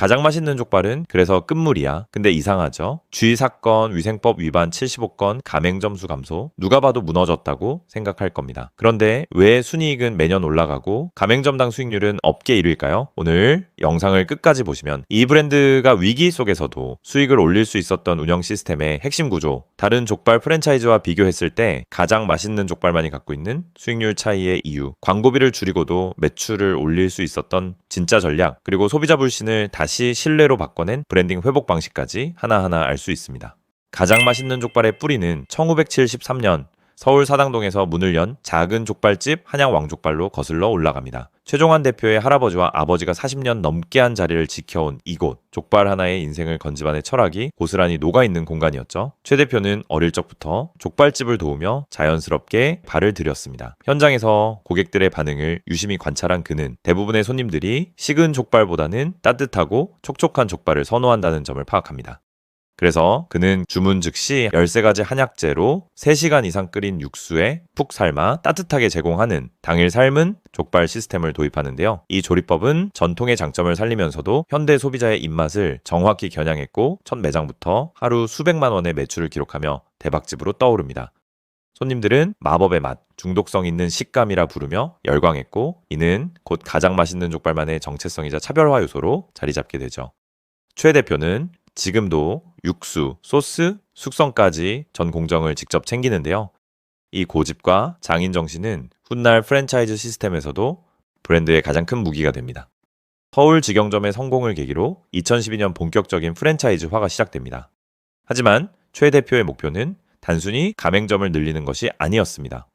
가장 맛있는 족발은 그래서 끝물이야. 근데 이상하죠? 주의 사건, 위생법 위반 75건, 가맹 점수 감소. 누가 봐도 무너졌다고 생각할 겁니다. 그런데 왜 순이익은 매년 올라가고 가맹점당 수익률은 업계 1위일까요? 오늘 영상을 끝까지 보시면 이 브랜드가 위기 속에서도 수익을 올릴 수 있었던 운영 시스템의 핵심 구조, 다른 족발 프랜차이즈와 비교했을 때 가장 맛있는 족발만이 갖고 있는 수익률 차이의 이유, 광고비를 줄이고도 매출을 올릴 수 있었던 진짜 전략, 그리고 소비자 불신을 다시 신뢰로 바꿔낸 브랜딩 회복 방식까지 하나하나 알 수 있습니다. 가장 맛있는 족발의 뿌리는 1973년 서울 사당동에서 문을 연 작은 족발집 한양 왕족발로 거슬러 올라갑니다. 최종환 대표의 할아버지와 아버지가 40년 넘게 한 자리를 지켜온 이곳. 족발 하나의 인생을 건집안의 철학이 고스란히 녹아있는 공간이었죠. 최 대표는 어릴 적부터 족발집을 도우며 자연스럽게 발을 들였습니다. 현장에서 고객들의 반응을 유심히 관찰한 그는 대부분의 손님들이 식은 족발보다는 따뜻하고 촉촉한 족발을 선호한다는 점을 파악합니다. 그래서 그는 주문 즉시 13가지 한약재로 3시간 이상 끓인 육수에 푹 삶아 따뜻하게 제공하는 당일 삶은 족발 시스템을 도입하는데요. 이 조리법은 전통의 장점을 살리면서도 현대 소비자의 입맛을 정확히 겨냥했고 첫 매장부터 하루 수백만 원의 매출을 기록하며 대박집으로 떠오릅니다. 손님들은 마법의 맛, 중독성 있는 식감이라 부르며 열광했고 이는 곧 가장 맛있는 족발만의 정체성이자 차별화 요소로 자리 잡게 되죠. 최 대표는 지금도 육수, 소스, 숙성까지 전 공정을 직접 챙기는데요. 이 고집과 장인 정신은 훗날 프랜차이즈 시스템에서도 브랜드의 가장 큰 무기가 됩니다. 서울 직영점의 성공을 계기로 2012년 본격적인 프랜차이즈화가 시작됩니다. 하지만 최 대표의 목표는 단순히 가맹점을 늘리는 것이 아니었습니다.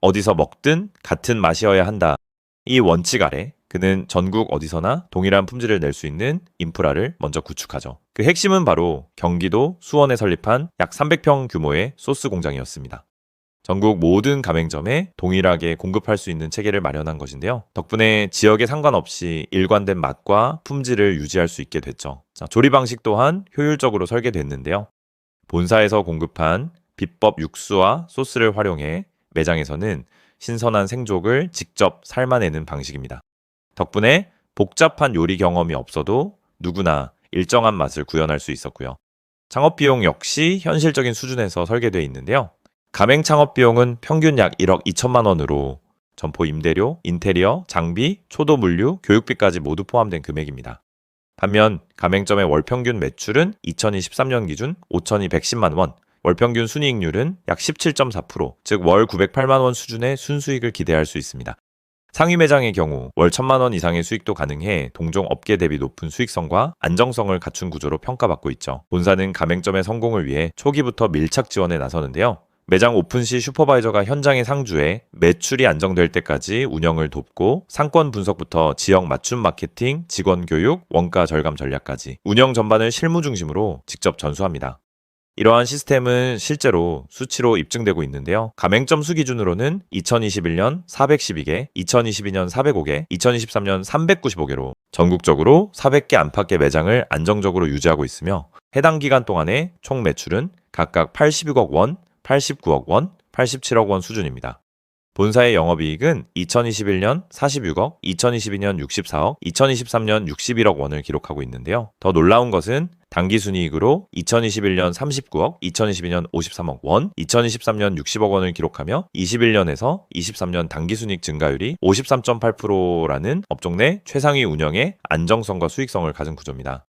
어디서 먹든 같은 맛이어야 한다. 이 원칙 아래 그는 전국 어디서나 동일한 품질을 낼 수 있는 인프라를 먼저 구축하죠. 그 핵심은 바로 경기도 수원에 설립한 약 300평 규모의 소스 공장이었습니다. 전국 모든 가맹점에 동일하게 공급할 수 있는 체계를 마련한 것인데요. 덕분에 지역에 상관없이 일관된 맛과 품질을 유지할 수 있게 됐죠. 자, 조리 방식 또한 효율적으로 설계됐는데요. 본사에서 공급한 비법 육수와 소스를 활용해 매장에서는 신선한 생족을 직접 삶아내는 방식입니다. 덕분에 복잡한 요리 경험이 없어도 누구나 일정한 맛을 구현할 수 있었고요. 창업 비용 역시 현실적인 수준에서 설계되어 있는데요. 가맹 창업 비용은 평균 약 1억 2천만 원으로 점포 임대료, 인테리어, 장비, 초도 물류, 교육비까지 모두 포함된 금액입니다. 반면 가맹점의 월 평균 매출은 2023년 기준 5,210만 원, 월 평균 순이익률은 약 17.4%, 즉 월 908만 원 수준의 순수익을 기대할 수 있습니다. 상위 매장의 경우 월 천만 원 이상의 수익도 가능해 동종 업계 대비 높은 수익성과 안정성을 갖춘 구조로 평가받고 있죠. 본사는 가맹점의 성공을 위해 초기부터 밀착 지원에 나서는데요. 매장 오픈 시 슈퍼바이저가 현장에 상주해 매출이 안정될 때까지 운영을 돕고 상권 분석부터 지역 맞춤 마케팅, 직원 교육, 원가 절감 전략까지 운영 전반을 실무 중심으로 직접 전수합니다. 이러한 시스템은 실제로 수치로 입증되고 있는데요. 가맹점 수 기준으로는 2021년 412개, 2022년 405개, 2023년 395개로 전국적으로 400개 안팎의 매장을 안정적으로 유지하고 있으며 해당 기간 동안의 총 매출은 각각 86억 원, 89억 원, 87억 원 수준입니다. 본사의 영업이익은 2021년 46억, 2022년 64억, 2023년 61억 원을 기록하고 있는데요. 더 놀라운 것은 단기 순이익으로 2021년 39억, 2022년 53억 원, 2023년 60억 원을 기록하며 21년에서 23년 단기 순이익 증가율이 53.8%라는 업종 내 최상위 운영의 안정성과 수익성을 가진 구조입니다.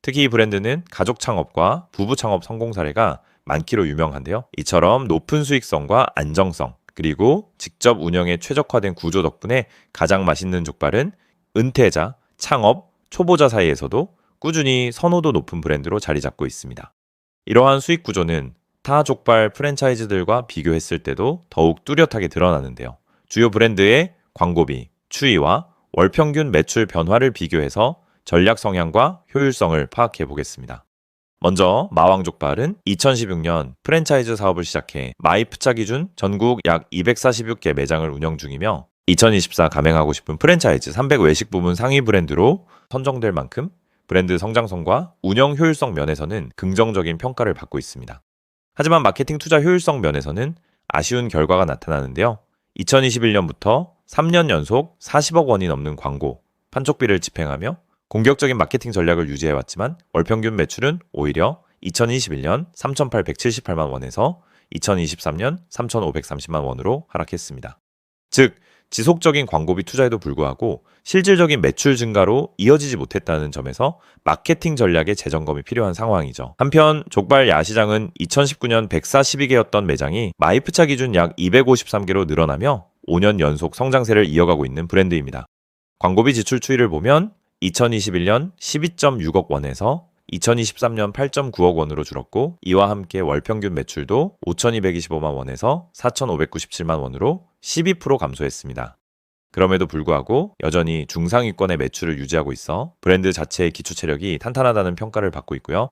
특히 이 브랜드는 가족 창업과 부부 창업 성공 사례가 많기로 유명한데요. 이처럼 높은 수익성과 안정성, 그리고 직접 운영에 최적화된 구조 덕분에 가장 맛있는 족발은 은퇴자, 창업, 초보자 사이에서도 꾸준히 선호도 높은 브랜드로 자리 잡고 있습니다. 이러한 수익 구조는 타 족발 프랜차이즈들과 비교했을 때도 더욱 뚜렷하게 드러나는데요. 주요 브랜드의 광고비, 추이와 월 평균 매출 변화를 비교해서 전략 성향과 효율성을 파악해 보겠습니다. 먼저 마왕족발은 2016년 프랜차이즈 사업을 시작해 마이프차 기준 전국 약 246개 매장을 운영 중이며 2024 가맹하고 싶은 프랜차이즈 300 외식 부문 상위 브랜드로 선정될 만큼 브랜드 성장성과 운영 효율성 면에서는 긍정적인 평가를 받고 있습니다. 하지만 마케팅 투자 효율성 면에서는 아쉬운 결과가 나타나는데요. 2021년부터 3년 연속 40억 원이 넘는 광고, 판촉비를 집행하며 공격적인 마케팅 전략을 유지해왔지만 월평균 매출은 오히려 2021년 3,878만 원에서 2023년 3,530만 원으로 하락했습니다. 즉, 지속적인 광고비 투자에도 불구하고 실질적인 매출 증가로 이어지지 못했다는 점에서 마케팅 전략의 재점검이 필요한 상황이죠. 한편 족발 야시장은 2019년 142개였던 매장이 마이프차 기준 약 253개로 늘어나며 5년 연속 성장세를 이어가고 있는 브랜드입니다. 광고비 지출 추이를 보면 2021년 12.6억 원에서 2023년 8.9억 원으로 줄었고 이와 함께 월 평균 매출도 5,225만 원에서 4,597만 원으로 12% 감소했습니다. 그럼에도 불구하고 여전히 중상위권의 매출을 유지하고 있어 브랜드 자체의 기초 체력이 탄탄하다는 평가를 받고 있고요.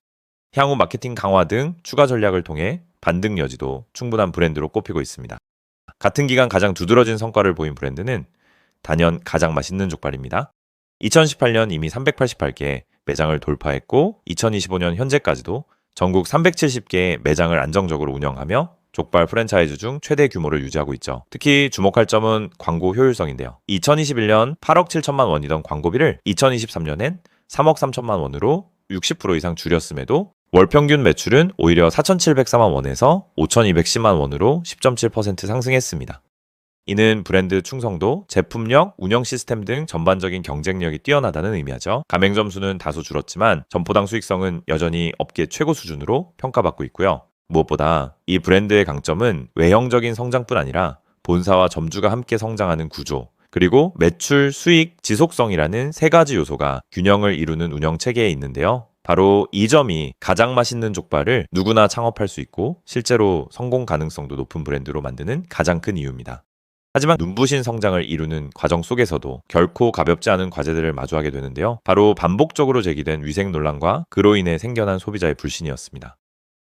향후 마케팅 강화 등 추가 전략을 통해 반등 여지도 충분한 브랜드로 꼽히고 있습니다. 같은 기간 가장 두드러진 성과를 보인 브랜드는 단연 가장 맛있는 족발입니다. 2018년 이미 388개 매장을 돌파했고 2025년 현재까지도 전국 370개의 매장을 안정적으로 운영하며 족발 프랜차이즈 중 최대 규모를 유지하고 있죠. 특히 주목할 점은 광고 효율성인데요. 2021년 8억 7천만 원이던 광고비를 2023년엔 3억 3천만 원으로 60% 이상 줄였음에도 월 평균 매출은 오히려 4,704만 원에서 5,210만 원으로 10.7% 상승했습니다. 이는 브랜드 충성도, 제품력, 운영 시스템 등 전반적인 경쟁력이 뛰어나다는 의미하죠. 가맹점 수는 다소 줄었지만 점포당 수익성은 여전히 업계 최고 수준으로 평가받고 있고요. 무엇보다 이 브랜드의 강점은 외형적인 성장뿐 아니라 본사와 점주가 함께 성장하는 구조, 그리고 매출, 수익, 지속성이라는 세 가지 요소가 균형을 이루는 운영 체계에 있는데요. 바로 이 점이 가장 맛있는 족발을 누구나 창업할 수 있고 실제로 성공 가능성도 높은 브랜드로 만드는 가장 큰 이유입니다. 하지만 눈부신 성장을 이루는 과정 속에서도 결코 가볍지 않은 과제들을 마주하게 되는데요. 바로 반복적으로 제기된 위생 논란과 그로 인해 생겨난 소비자의 불신이었습니다.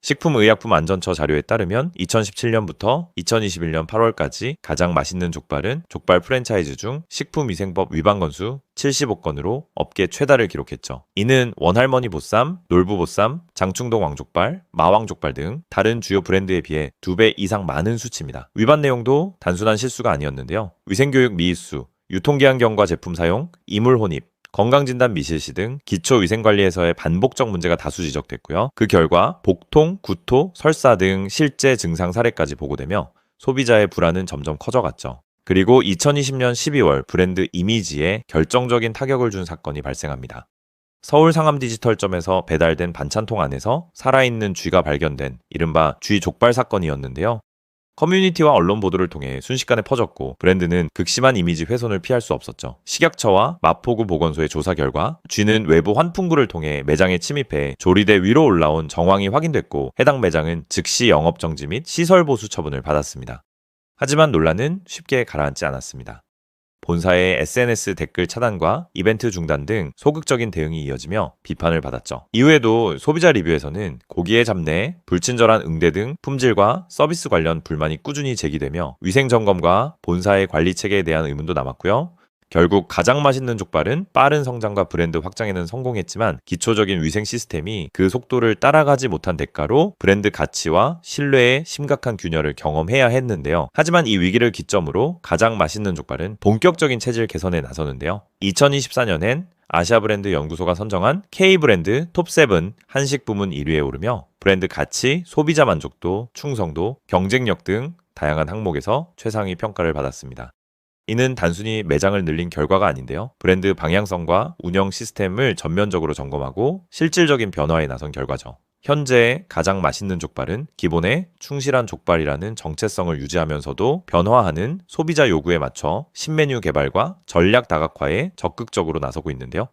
식품의약품안전처 자료에 따르면 2017년부터 2021년 8월까지 가장 맛있는 족발은 족발 프랜차이즈 중 식품위생법 위반 건수 75건으로 업계 최다를 기록했죠. 이는 원할머니 보쌈, 놀부 보쌈, 장충동 왕족발, 마왕족발 등 다른 주요 브랜드에 비해 2배 이상 많은 수치입니다. 위반 내용도 단순한 실수가 아니었는데요. 위생교육 미입수, 유통기한 경과 제품 사용, 이물 혼입, 건강진단 미실시 등 기초위생관리에서의 반복적 문제가 다수 지적됐고요. 그 결과 복통, 구토, 설사 등 실제 증상 사례까지 보고되며 소비자의 불안은 점점 커져갔죠. 그리고 2020년 12월 브랜드 이미지에 결정적인 타격을 준 사건이 발생합니다. 서울 상암 디지털점에서 배달된 반찬통 안에서 살아있는 쥐가 발견된 이른바 쥐 족발 사건이었는데요. 커뮤니티와 언론 보도를 통해 순식간에 퍼졌고 브랜드는 극심한 이미지 훼손을 피할 수 없었죠. 식약처와 마포구 보건소의 조사 결과 쥐는 외부 환풍구를 통해 매장에 침입해 조리대 위로 올라온 정황이 확인됐고 해당 매장은 즉시 영업 정지 및 시설 보수 처분을 받았습니다. 하지만 논란은 쉽게 가라앉지 않았습니다. 본사의 SNS 댓글 차단과 이벤트 중단 등 소극적인 대응이 이어지며 비판을 받았죠. 이후에도 소비자 리뷰에서는 고기의 잡내, 불친절한 응대 등 품질과 서비스 관련 불만이 꾸준히 제기되며 위생 점검과 본사의 관리 체계에 대한 의문도 남았고요. 결국 가장 맛있는 족발은 빠른 성장과 브랜드 확장에는 성공했지만 기초적인 위생 시스템이 그 속도를 따라가지 못한 대가로 브랜드 가치와 신뢰의 심각한 균열을 경험해야 했는데요. 하지만 이 위기를 기점으로 가장 맛있는 족발은 본격적인 체질 개선에 나서는데요. 2024년엔 아시아 브랜드 연구소가 선정한 K 브랜드 톱7 한식 부문 1위에 오르며 브랜드 가치, 소비자 만족도, 충성도, 경쟁력 등 다양한 항목에서 최상위 평가를 받았습니다. 이는 단순히 매장을 늘린 결과가 아닌데요. 브랜드 방향성과 운영 시스템을 전면적으로 점검하고 실질적인 변화에 나선 결과죠. 현재 가장 맛있는 족발은 기본에 충실한 족발이라는 정체성을 유지하면서도 변화하는 소비자 요구에 맞춰 신메뉴 개발과 전략 다각화에 적극적으로 나서고 있는데요.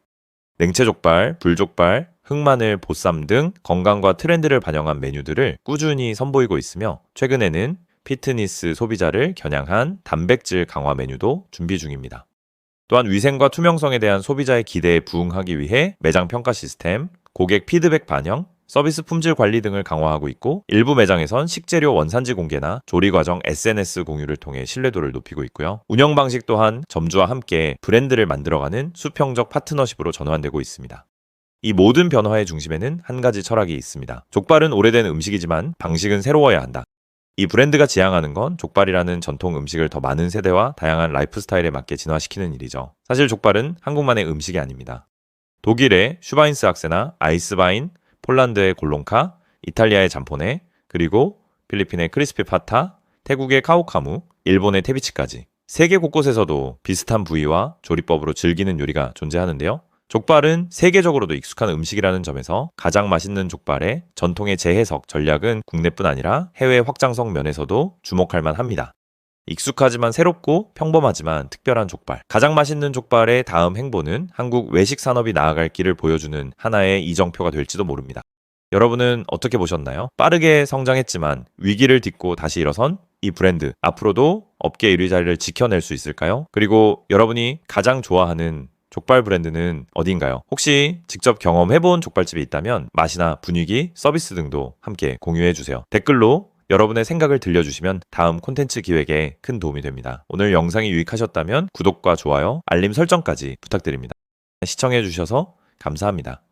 냉채 족발, 불족발, 흑마늘, 보쌈 등 건강과 트렌드를 반영한 메뉴들을 꾸준히 선보이고 있으며 최근에는 피트니스 소비자를 겨냥한 단백질 강화 메뉴도 준비 중입니다. 또한 위생과 투명성에 대한 소비자의 기대에 부응하기 위해 매장 평가 시스템, 고객 피드백 반영, 서비스 품질 관리 등을 강화하고 있고 일부 매장에선 식재료 원산지 공개나 조리 과정 SNS 공유를 통해 신뢰도를 높이고 있고요. 운영 방식 또한 점주와 함께 브랜드를 만들어가는 수평적 파트너십으로 전환되고 있습니다. 이 모든 변화의 중심에는 한 가지 철학이 있습니다. 족발은 오래된 음식이지만 방식은 새로워야 한다. 이 브랜드가 지향하는 건 족발이라는 전통 음식을 더 많은 세대와 다양한 라이프 스타일에 맞게 진화시키는 일이죠. 사실 족발은 한국만의 음식이 아닙니다. 독일의 슈바인스 악세나 아이스바인, 폴란드의 골롱카, 이탈리아의 잠포네, 그리고 필리핀의 크리스피 파타, 태국의 카오카무, 일본의 테비치까지 세계 곳곳에서도 비슷한 부위와 조리법으로 즐기는 요리가 존재하는데요. 족발은 세계적으로도 익숙한 음식이라는 점에서 가장 맛있는 족발의 전통의 재해석 전략은 국내뿐 아니라 해외 확장성 면에서도 주목할 만합니다. 익숙하지만 새롭고 평범하지만 특별한 족발. 가장 맛있는 족발의 다음 행보는 한국 외식 산업이 나아갈 길을 보여주는 하나의 이정표가 될지도 모릅니다. 여러분은 어떻게 보셨나요? 빠르게 성장했지만 위기를 딛고 다시 일어선 이 브랜드. 앞으로도 업계 1위 자리를 지켜낼 수 있을까요? 그리고 여러분이 가장 좋아하는 족발 브랜드는 어디인가요? 혹시 직접 경험해본 족발집이 있다면 맛이나 분위기, 서비스 등도 함께 공유해주세요. 댓글로 여러분의 생각을 들려주시면 다음 콘텐츠 기획에 큰 도움이 됩니다. 오늘 영상이 유익하셨다면 구독과 좋아요, 알림 설정까지 부탁드립니다. 시청해주셔서 감사합니다.